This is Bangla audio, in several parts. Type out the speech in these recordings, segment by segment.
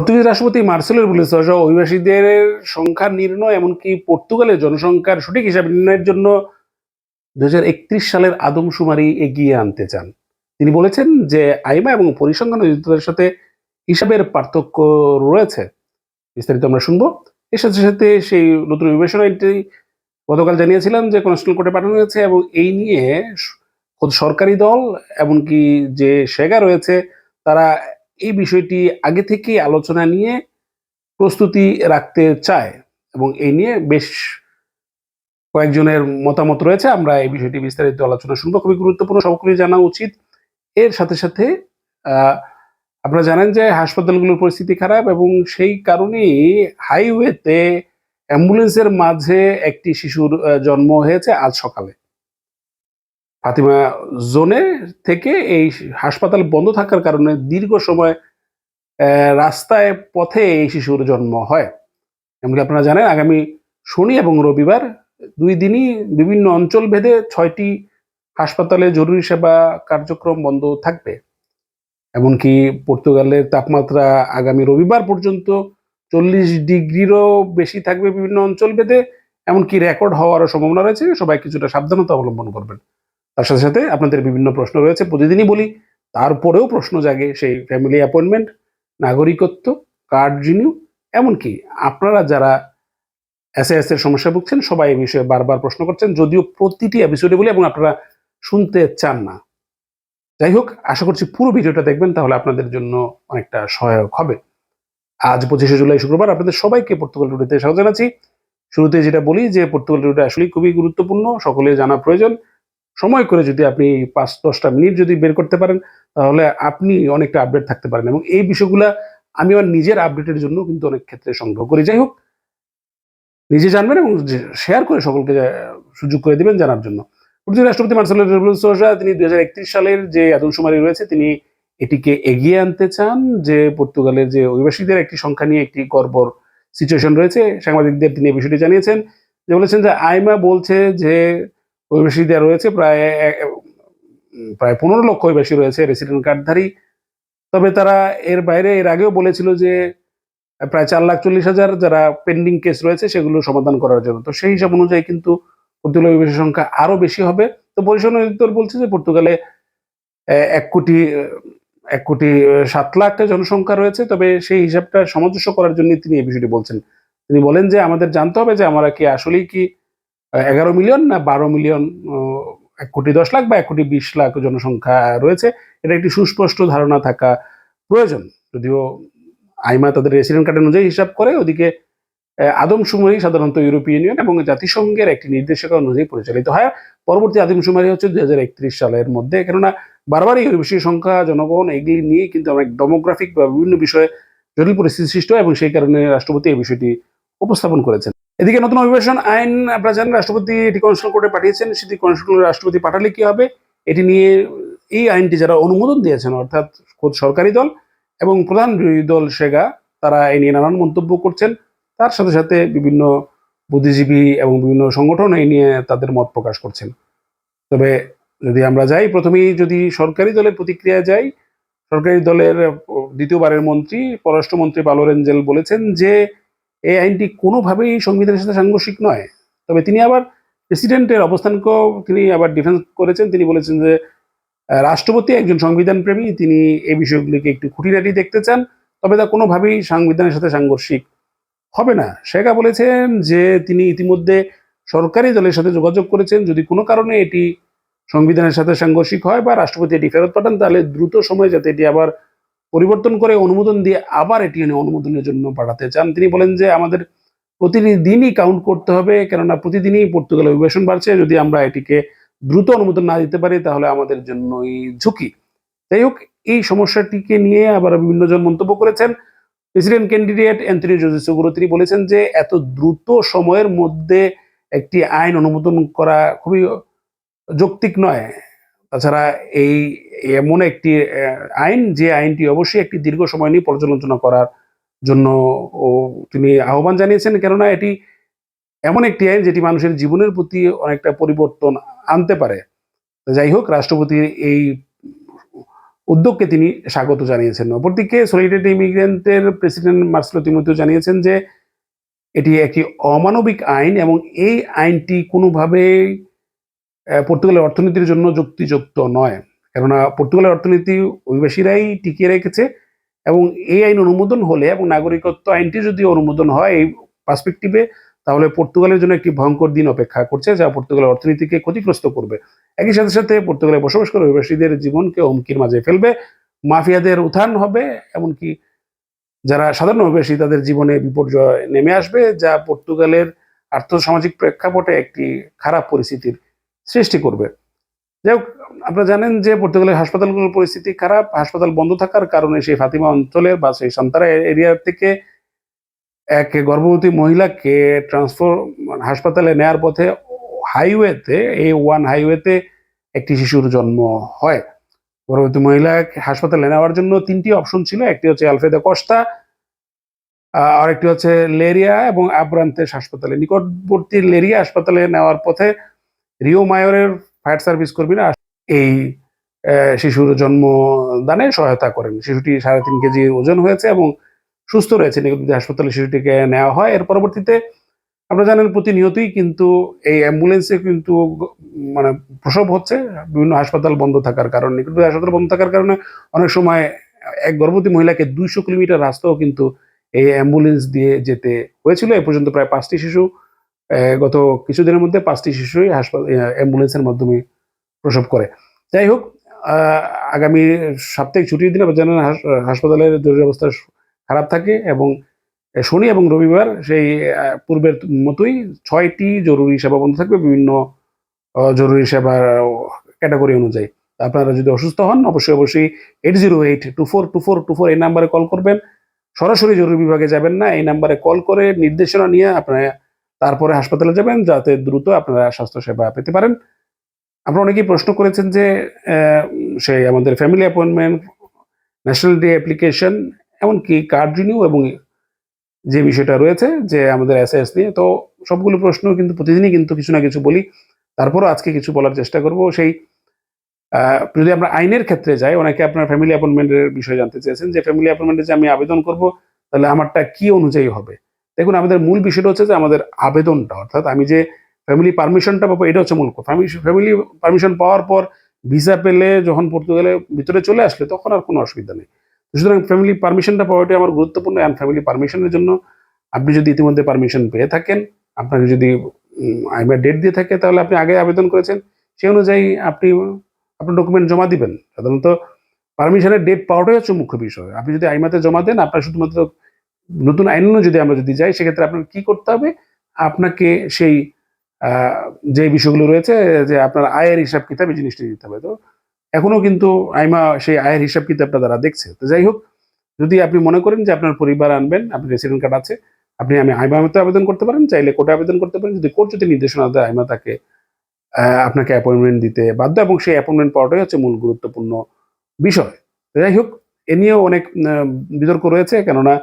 পর্তুগিজ রাষ্ট্রপতি মার্সেলো বুলেসোজা অভিবাসীদের সংখ্যা নির্ণয়, এমনকি পর্তুগালের জনসংখ্যার সঠিক হিসাব নির্ণয়ের জন্য দু হাজার একত্রিশ সালের আদমশুমারি এগিয়ে আনতে চান। তিনি বলেছেন যে, আইমা এবং পরিসংখ্যান অধিদপ্তরের সাথে হিসাবের পার্থক্য রয়েছে। বিস্তারিত আমরা শুনব। এর সাথে সাথে সেই নতুন অভিবাসন আইনটি গতকাল জানিয়েছিলাম যে কনস্টিটিউশন কোর্টে পাঠানো হয়েছে এবং এই নিয়ে সরকারি দল, এমনকি যে সেগা রয়েছে, তারা এই বিষয়টি আগে থেকেই আলোচনা নিয়ে প্রস্তুতি রাখতে চায় এবং এই নিয়ে বেশ কয়েকজনের মতামত রয়েছে। আমরা এই বিষয়টি বিস্তারিত আলোচনা শুনব। খুবই গুরুত্বপূর্ণ সকলেই জানা উচিত। এর সাথে সাথে আপনারা জানেন যে হাসপাতালগুলোর পরিস্থিতি খারাপ এবং সেই কারণেই হাইওয়েতে অ্যাম্বুলেন্সের মাঝে একটি শিশুর জন্ম হয়েছে আজ সকালে। ফাতিমা জোনে থেকে এই হাসপাতাল বন্ধ থাকার কারণে দীর্ঘ সময় রাস্তায় পথে এই শিশুর জন্ম হয়। এমনকি আপনারা জানেন, আগামী শনি এবং রবিবার দুই দিনই বিভিন্ন অঞ্চল ভেদে ছয়টি হাসপাতালে জরুরি সেবা কার্যক্রম বন্ধ থাকবে। এমনকি পর্তুগালের তাপমাত্রা আগামী রবিবার পর্যন্ত চল্লিশ ডিগ্রিরও বেশি থাকবে বিভিন্ন অঞ্চল ভেদে, এমনকি রেকর্ড হওয়ারও সম্ভাবনা রয়েছে। সবাই কিছুটা সাবধানতা অবলম্বন করবেন। তার সাথে সাথে আপনাদের বিভিন্ন প্রশ্ন রয়েছে, প্রতিদিনই বলি। তারপরেও প্রশ্ন জাগে সেই ফ্যামিলি অ্যাপয়েন্টমেন্ট নাগরিকত্ব কার্ড রিনিউ এমনকি আপনারা যারা এস এর সমস্যা ভুগছেন, সবাই এই বিষয়ে বারবার প্রশ্ন করছেন। যদিও প্রতিটি এপিসোডে বলি এবং আপনারা শুনতে চান না। যাই হোক, আশা করছি পুরো ভিডিওটা দেখবেন, তাহলে আপনাদের জন্য অনেকটা সহায়ক হবে। আজ পঁচিশে জুলাই শুক্রবার, আপনাদের সবাইকে পর্তুগাল টুডেতে স্বাগত জানাচ্ছি। শুরুতে যেটা বলি যে পর্তুগাল টুডে আসলে খুবই গুরুত্বপূর্ণ, সকলে জানা প্রয়োজন। সময় করে যদি আপনি পাঁচ, দশটা মিনিট যদি বের করতে পারেন, তাহলে আপনি অনেকটা আপডেট থাকতে পারেন এবং এই বিষয়গুলা আমি আমার নিজের আপডেটের জন্য কিন্তু অনেক ক্ষেত্রে সংগ্রহ করি। যাই হোক, নিজে জানবেন এবং শেয়ার করে সকলকে সুযোগ করে দিবেন জানার জন্য। রাষ্ট্রপতি সোজা, তিনি দুই হাজার একত্রিশ সালের যে আদমশুমারি রয়েছে, তিনি এটিকে এগিয়ে আনতে চান যে পর্তুগালের যে অভিবাসীদের একটি সংখ্যা নিয়ে একটি গর্বর সিচুয়েশন রয়েছে। সাংবাদিকদের তিনি এই বিষয়টি জানিয়েছেন। যে বলেছেন যে আইমা বলছে যে অভিবাসীদের রয়েছে, প্রায় প্রায় পনেরো লক্ষ অভিবাসী রয়েছে রেসিডেন্ট কার্ডধারী তবে তারা এর বাইরে, এর আগেও বলেছিল যে, প্রায় চার লাখ চল্লিশ হাজার যারা পেন্ডিং কেস রয়েছে, সেগুলো সমাধান করার জন্য। তো সেই হিসাব অনুযায়ী কিন্তু পর্তুগাল অভিবাসীর সংখ্যা আরও বেশি হবে। তো পরিষদ অধিদপ্তর বলছে যে, পর্তুগালে এক কোটি এক কোটি সাত লাখ জনসংখ্যা রয়েছে। তবে সেই হিসাবটা সামঞ্জস্য করার জন্য তিনি এই বিষয়টি বলছেন। তিনি বলেন যে, আমাদের জানতে হবে যে, আমরা কি আসলেই কি এগারো মিলিয়ন না বারো মিলিয়ন এক কোটি দশ লাখ বা এক কোটি বিশ লাখ জনসংখ্যা রয়েছে। এটা একটি সুস্পষ্ট ধারণা থাকা প্রয়োজন। যদিও আইমা তাদের রেসিডেন্ট কার্ড অনুযায়ী হিসাব করে, ওদিকে আদমশুমারি সাধারণত ইউরোপীয় ইউনিয়ন এবং জাতিসংঘের একটি নির্দেশিকা অনুযায়ী পরিচালিত হয়। পরবর্তী আদমশুমারি হচ্ছে দুই হাজার একত্রিশ সালের মধ্যে। কেননা, বারবারই অভিবাসী সংখ্যা, জনগণ এগুলি নিয়ে কিন্তু অনেক ডেমোগ্রাফিক বা বিভিন্ন বিষয়ে জটিল পরিস্থিতি সৃষ্টি হয় এবং সেই কারণে রাষ্ট্রপতি এই বিষয়টি উপস্থাপন করেছেন। এদিকে নতুন অভিবাসন আইন আপনারা জানেন রাষ্ট্রপতি এটি কনস্টিটিউশন কোর্টে পাঠিয়েছেন। সেটি কনস্টিটিউশন রাষ্ট্রপতি পাঠালে কি হবে? এটি নিয়ে এই আইনটি যারা অনুমোদন দিয়েছেন, অর্থাৎ খোদ সরকারি দল এবং প্রধান বিরোধী দল সেগা, তারা এই নিয়ে নানান মন্তব্য করছেন। তার সাথে সাথে বিভিন্ন বুদ্ধিজীবী এবং বিভিন্ন সংগঠন এই নিয়ে তাদের মত প্রকাশ করছেন। তবে যদি আমরা যাই, প্রথমেই যদি সরকারি দলের প্রতিক্রিয়া যাই, সরকারি দলের দ্বিতীয়বারের মন্ত্রী, পররাষ্ট্রমন্ত্রী পালো রেঞ্জেল বলেছেন যে এই আইনটি কোনোভাবেই সংবিধানের সাথে সাংঘর্ষিক নয়। তবে তিনি আবার প্রেসিডেন্টের অবস্থানকেও তিনি আবার ডিফেন্স করেছেন। তিনি বলেছেন যে রাষ্ট্রপতি একজন সংবিধান প্রেমী তিনি এই বিষয়গুলিকে একটু খুঁটিনাটি দেখতে চান, তবে তা কোনোভাবেই সংবিধানের সাথে সাংঘর্ষিক হবে না। শেখা বলেছেন যে, তিনি ইতিমধ্যে সরকারি দলের সাথে যোগাযোগ করেছেন। যদি কোনো কারণে এটি সংবিধানের সাথে সাংঘর্ষিক হয় বা রাষ্ট্রপতি এটি ফেরত পাঠান, তাহলে দ্রুত সময়ে যাতে এটি আবার পরিবর্তন করে অনুমোদন দিয়ে আবার এটি এনে অনুমোদনের জন্য পাঠাতে চান। তিনি বলেন যে আমাদের প্রতিদিনই কাউন্ট করতে হবে, কেননা প্রতিদিনই পর্তুগালে অভিবাসন বাড়ছে। যদি আমরা এটিকে দ্রুত অনুমোদন না দিতে পারি, তাহলে আমাদের জন্যই ঝুঁকি। যাই হোক, এই সমস্যাটিকে নিয়ে আবার বিভিন্ন জন মন্তব্য করেছেন। President candidate Anthony José Seguro তিনি বলেছেন যে এত দ্রুত সময়ের মধ্যে একটি আইন অনুমোদন করা খুবই যৌক্তিক নয়। তাছাড়া এই এমন একটি আইন যে আইনটি অবশ্যই একটি দীর্ঘ সময় নিয়ে পর্যালোচনা করার জন্য তিনি আহ্বান জানিয়েছেন। কেননা এটি এমন একটি আইন যেটি মানুষের জীবনের প্রতি অনেকটা পরিবর্তন আনতে পারে। যাই হোক রাষ্ট্রপতির এই উদ্যোগকে তিনি স্বাগত জানিয়েছেন। অপরদিকে সলিডারিটি ইমিগ্রেন্টের প্রেসিডেন্ট মার্সেলো তিমোথেও জানিয়েছেন যে এটি একটি অমানবিক আইন এবং এই আইনটি কোনোভাবেই আহ, পর্তুগালের অর্থনীতির জন্য যুক্তিযুক্ত নয়। কেননা পর্তুগালের অর্থনীতি অভিবাসীরাই টিকিয়ে রেখেছে এবং এই আইন অনুমোদন হলে এবং নাগরিকত্ব আইনটি যদি অনুমোদন হয় এই পার্সপেক্টিভে, তাহলে পর্তুগালের জন্য একটি ভয়ঙ্কর দিন অপেক্ষা করছে যা পর্তুগালের অর্থনীতিকে ক্ষতিগ্রস্ত করবে। একই সাথে সাথে পর্তুগালে বসবাস করে অভিবাসীদের জীবনকে হুমকির মাঝে ফেলবে, মাফিয়াদের উত্থান হবে, এমনকি যারা সাধারণ অভিবাসী তাদের জীবনে বিপর্যয় নেমে আসবে, যা পর্তুগালের আর্থসামাজিক প্রেক্ষাপটে একটি খারাপ পরিস্থিতির সৃষ্টি করবে। যাই হোক আপনারা জানেন যে পর্তুগালের হাসপাতালগুলোর পরিস্থিতি খারাপ, হাসপাতাল বন্ধ থাকার কারণে সেই ফাতিমা অঞ্চলের বা সেই সান্তারা এরিয়া থেকে এক গর্ভবতী মহিলাকে ট্রান্সফার, হাসপাতালে নেয়ার পথে হাইওয়েতে, এই ওয়ান হাইওয়েতে একটি শিশুর জন্ম হয়। গর্ভবতী মহিলাকে হাসপাতালে নেওয়ার জন্য তিনটি অপশন ছিল, একটি হচ্ছে আলফেদা কস্তা আরেকটি হচ্ছে লেরিয়া এবং আব্রান্তেস হাসপাতালে। নিকটবর্তী লেরিয়া হাসপাতালে নেওয়ার পথে রিও মায়োরের ফায়ার সার্ভিস কর্মীরা এই শিশুর জন্মদানে সহায়তা করেন। শিশুটি সাড়ে তিন কেজি ওজন হয়েছে এবং সুস্থ রয়েছে। নিকটবর্তী হাসপাতালে শিশুটিকে নেওয়া হয়। এর পরবর্তীতে আপনারা জানেন প্রতিনিয়তই কিন্তু এই অ্যাম্বুলেন্সে কিন্তু মানে প্রসব হচ্ছে। বিভিন্ন হাসপাতাল বন্ধ থাকার কারণে, নিকটবর্তী হাসপাতাল বন্ধ থাকার কারণে অনেক সময় এক গর্ভবতী মহিলাকে দুইশো কিলোমিটার রাস্তাও কিন্তু এই অ্যাম্বুলেন্স দিয়ে যেতে হয়েছিল। এ পর্যন্ত প্রায় পাঁচটি শিশু গত কিছুদিনের মধ্যে পাঁচটি শিশুই হাসপাতাল অ্যাম্বুলেন্সের মাধ্যমে প্রসব করে। যাই হোক আগামী সাপ্তাহিক ছুটির দিনে জানেন হাস- হাসপাতালের জরুরি অবস্থা খারাপ থাকে এবং শনি এবং রবিবার সেই পূর্বের মতোই ছয়টি জরুরি সেবা বন্ধ থাকবে বিভিন্ন জরুরি সেবার ক্যাটাগরি অনুযায়ী। আপনারা যদি অসুস্থ হন, অবশ্যই অবশ্যই eight zero eight two four two four two four এই নাম্বারে কল করবেন। সরাসরি জরুরি বিভাগে যাবেন না, এই নাম্বারে কল করে নির্দেশনা নিয়ে আপনারা তারপরে হাসপাতালে যাবেন যাতে দ্রুত আপনারা স্বাস্থ্যসেবা পেতে পারেন। আপনারা অনেকেই প্রশ্ন করেছেন যে সেই আমাদের family appointment national day application এমনকি কার্ড রিনিউ এবং যে বিষয়টা রয়েছে যে আমাদের এস এস নিয়ে, তো সবগুলো প্রশ্ন কিন্তু প্রতিদিনই কিন্তু কিছু না কিছু বলি। তারপরও আজকে কিছু বলার চেষ্টা করব। সেই যদি আমরা আইনের ক্ষেত্রে যাই, অনেকে আপনার ফ্যামিলি অ্যাপয়েন্টমেন্টের বিষয়ে জানতে চেয়েছেন যে ফ্যামিলি অ্যাপয়েন্টমেন্টে যে আমি আবেদন করব, তাহলে আমারটা কি অনুযায়ী হবে? দেখুন, আমাদের মূল বিষয়টা হচ্ছে যে আমাদের আবেদনটা, অর্থাৎ আমি যে ফ্যামিলি পারমিশনটা পাবো, এটা হচ্ছে মূল ফ্যামিলি পারমিশন পাওয়ার পর ভিসা পেলে যখন পর্তুগালে ভিতরে চলে আসলে তখন আর কোনো অসুবিধা নেই। সুতরাং ফ্যামিলি পারমিশনটা পাওয়াটাই আমার গুরুত্বপূর্ণ অ্যান্ড ফ্যামিলি পারমিশনের জন্য। আপনি যদি ইতিমধ্যে পারমিশন পেয়ে থাকেন, আপনাকে যদি আইমার ডেট দিয়ে থাকে, তাহলে আপনি আগে আবেদন করেছেন। সেই অনুযায়ী আপনি, আপনার ডকুমেন্ট জমা দিবেন। সাধারণত পারমিশনের ডেট পাওয়াটাই হচ্ছে মুখ্য বিষয়। আপনি যদি আইমাতে জমা দেন, আপনার শুধুমাত্র নতুন আইন যদি আমরা যদি যাই, সেক্ষেত্রে আপনার কি করতে হবে? আপনাকে সেই যে বিষয়গুলো রয়েছে, যে আপনার আয়ের হিসাব কিতাব, এই জিনিসটা দিতে হবে। তো এখনও কিন্তু আইমা সেই আয়ের হিসাব কিতাবটা তারা দেখছে। তো যাই হোক, যদি আপনি মনে করেন যে আপনার পরিবার আনবেন আপনি রেসিডেন্ট কার্ড আছে, আপনি আমি আইমাতে আবেদন করতে পারেন, চাইলে কোর্টে আবেদন করতে পারেন। যদি কোর্ট যদি নির্দেশনা দেয়, আইমা তাকে আপনাকে অ্যাপয়েন্টমেন্ট দিতে বাধ্য এবং সেই অ্যাপয়েন্টমেন্ট পাওয়াটাই হচ্ছে মূল গুরুত্বপূর্ণ বিষয়। যাই হোক, এ নিয়েও অনেক বিতর্ক রয়েছে, কেননা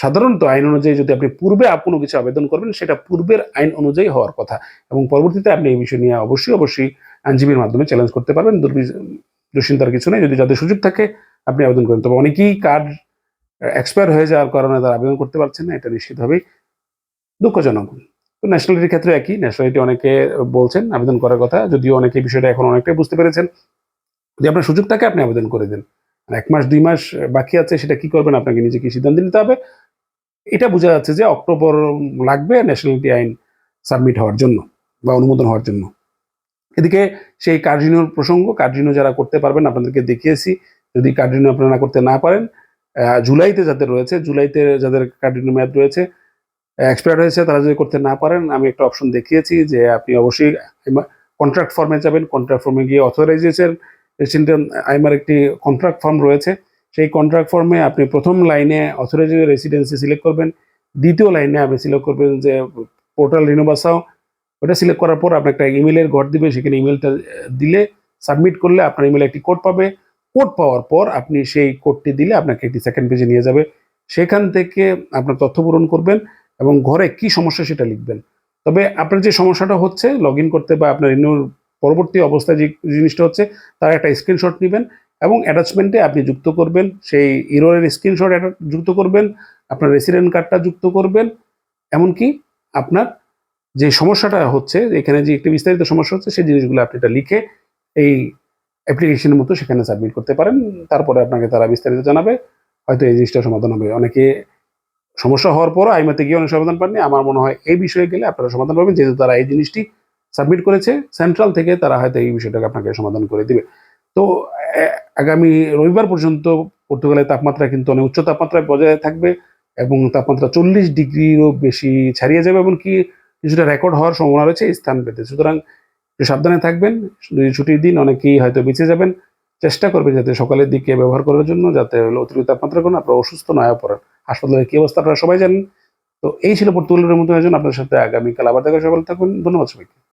সাধারণত আইন অনুযায়ী যদি আপনি পূর্বে কোনো কিছু আবেদন করবেন, সেটা পূর্বের আইন অনুযায়ী হওয়ার কথা। এবং পরবর্তীতে আপনি এই বিষয় নিয়ে অবশ্যই অবশ্যই আইনজীবীর মাধ্যমে চ্যালেঞ্জ করতে পারবেন। দুশ্চিন্তার কিছু নেই। যদি যাদের সুযোগ থাকে, আপনি আবেদন করেন। তবে অনেকেই কার্ড এক্সপায়ার হয়ে যাওয়ার কারণে তারা আবেদন করতে পারছেন না। এটা নিশ্চিতভাবেই দুঃখজনক। তো ন্যাশনালিটির ক্ষেত্রে একই। ন্যাশনালিটি অনেকে বলছেন আবেদন করার কথা। যদিও অনেকে বিষয়টা এখন অনেকটাই বুঝতে পেরেছেন। যদি আপনার সুযোগ থাকে, আপনি আবেদন করে দেন। এক মাস, দুই মাস বাকি আছে, সেটা কি করবেন? আপনাকে নিজেকে সিদ্ধান্ত নিতে হবে। এটা বোঝা যাচ্ছে যে অক্টোবর লাগবে ন্যাশনালিটি আইন সাবমিট হওয়ার জন্য বা অনুমোদন হওয়ার জন্য। এদিকে সেই কার্ডিনোর প্রসঙ্গ কার্ডিনো যারা করতে পারবেন, আপনাদেরকে দেখিয়েছি। যদি কার্ডিনো আপনারা করতে না পারেন জুলাইতে যাদের রয়েছে, জুলাইতে যাদের কার্ডিনো মেয়াদ রয়েছে এক্সপায়ার হয়েছে, তারা যদি করতে না পারেন, আমি একটা অপশন দেখিয়েছি যে আপনি অবশ্যই কন্ট্রাক্ট ফর্মে যাবেন। কন্ট্রাক্ট ফর্মে গিয়ে অথরাইজেশন রেসিডেন্ট আইমার একটি কন্ট্রাক্ট ফর্ম রয়েছে। সেই কন্ট্রাক্ট ফর্মে আপনি প্রথম লাইনে অথরাইজ রেসিডেন্সি সিলেক্ট করবেন। দ্বিতীয় লাইনে আপনি সিলেক্ট করবেন যে পোর্টাল রিনোভাসাও ওটা সিলেক্ট করার পর আপনার একটা ইমেলের ঘর দিবে, সেখানে ইমেলটা দিলে সাবমিট করলে আপনার ইমেলে একটি কোড পাবে। কোড পাওয়ার পর আপনি সেই কোডটি দিলে আপনাকে একটি সেকেন্ড পেজে নিয়ে যাবে। সেখান থেকে আপনার তথ্য পূরণ করবেন এবং ঘরে কি সমস্যা সেটা লিখবেন। তবে আপনার যে সমস্যাটা হচ্ছে লগ করতে বা আপনার রিনিউর পরবর্তী অবস্থায় যে জিনিসটা হচ্ছে, তার একটা স্ক্রিনশট নেবেন এবং অ্যাটাচমেন্টে আপনি যুক্ত করবেন, সেই ইরোরের স্ক্রিনশট যুক্ত করবেন, আপনার রেসিডেন্ট কার্ডটা যুক্ত করবেন, এমনকি আপনার যে সমস্যাটা হচ্ছে, এখানে যে একটি বিস্তারিত সমস্যা হচ্ছে, সেই জিনিসগুলো আপনি এটা লিখে এই অ্যাপ্লিকেশনের মতো সেখানে সাবমিট করতে পারেন, তারপরে আপনাকে তারা বিস্তারিত জানাবে, হয়তো এই জিনিসটা সমাধান হবে। অনেকে সমস্যা হওয়ার পরও আইমাতে গিয়ে অনেক সমাধান পাননি, আমার মনে হয় এই বিষয়ে গেলে আপনারা সমাধান পাবেন, যেহেতু তারা এই জিনিসটি সাবমিট করেছে সেন্ট্রাল থেকে তারা হয়তো এই বিষয়টাকে আপনাকে সমাধান করে দিবে। তো আগামী রবিবার পর্যন্ত পর্তুগালের তাপমাত্রা কিন্তু অনেক উচ্চ তাপমাত্রায় বজায় থাকবে এবং তাপমাত্রা চল্লিশ ডিগ্রিরও বেশি ছাড়িয়ে যাবে এমনকি কিছুটা রেকর্ড হওয়ার সম্ভাবনা রয়েছে স্থান পেতে। সুতরাং সাবধানে থাকবেন ছুটির দিন অনেকেই হয়তো বেঁচে যাবেন, চেষ্টা করবেন যাতে সকালের দিকে ব্যবহার করার জন্য, যাতে অতিরিক্ত তাপমাত্রা কারণে আপনারা অসুস্থ না হয়ে পড়েন। হাসপাতালের কি অবস্থা আপনারা সবাই জানেন। তো এই ছিল পর্তুগালের মতো একজন আপনার সাথে আগামীকাল আবার দেখা সকাল থাকবেন, ধন্যবাদ সবাইকে।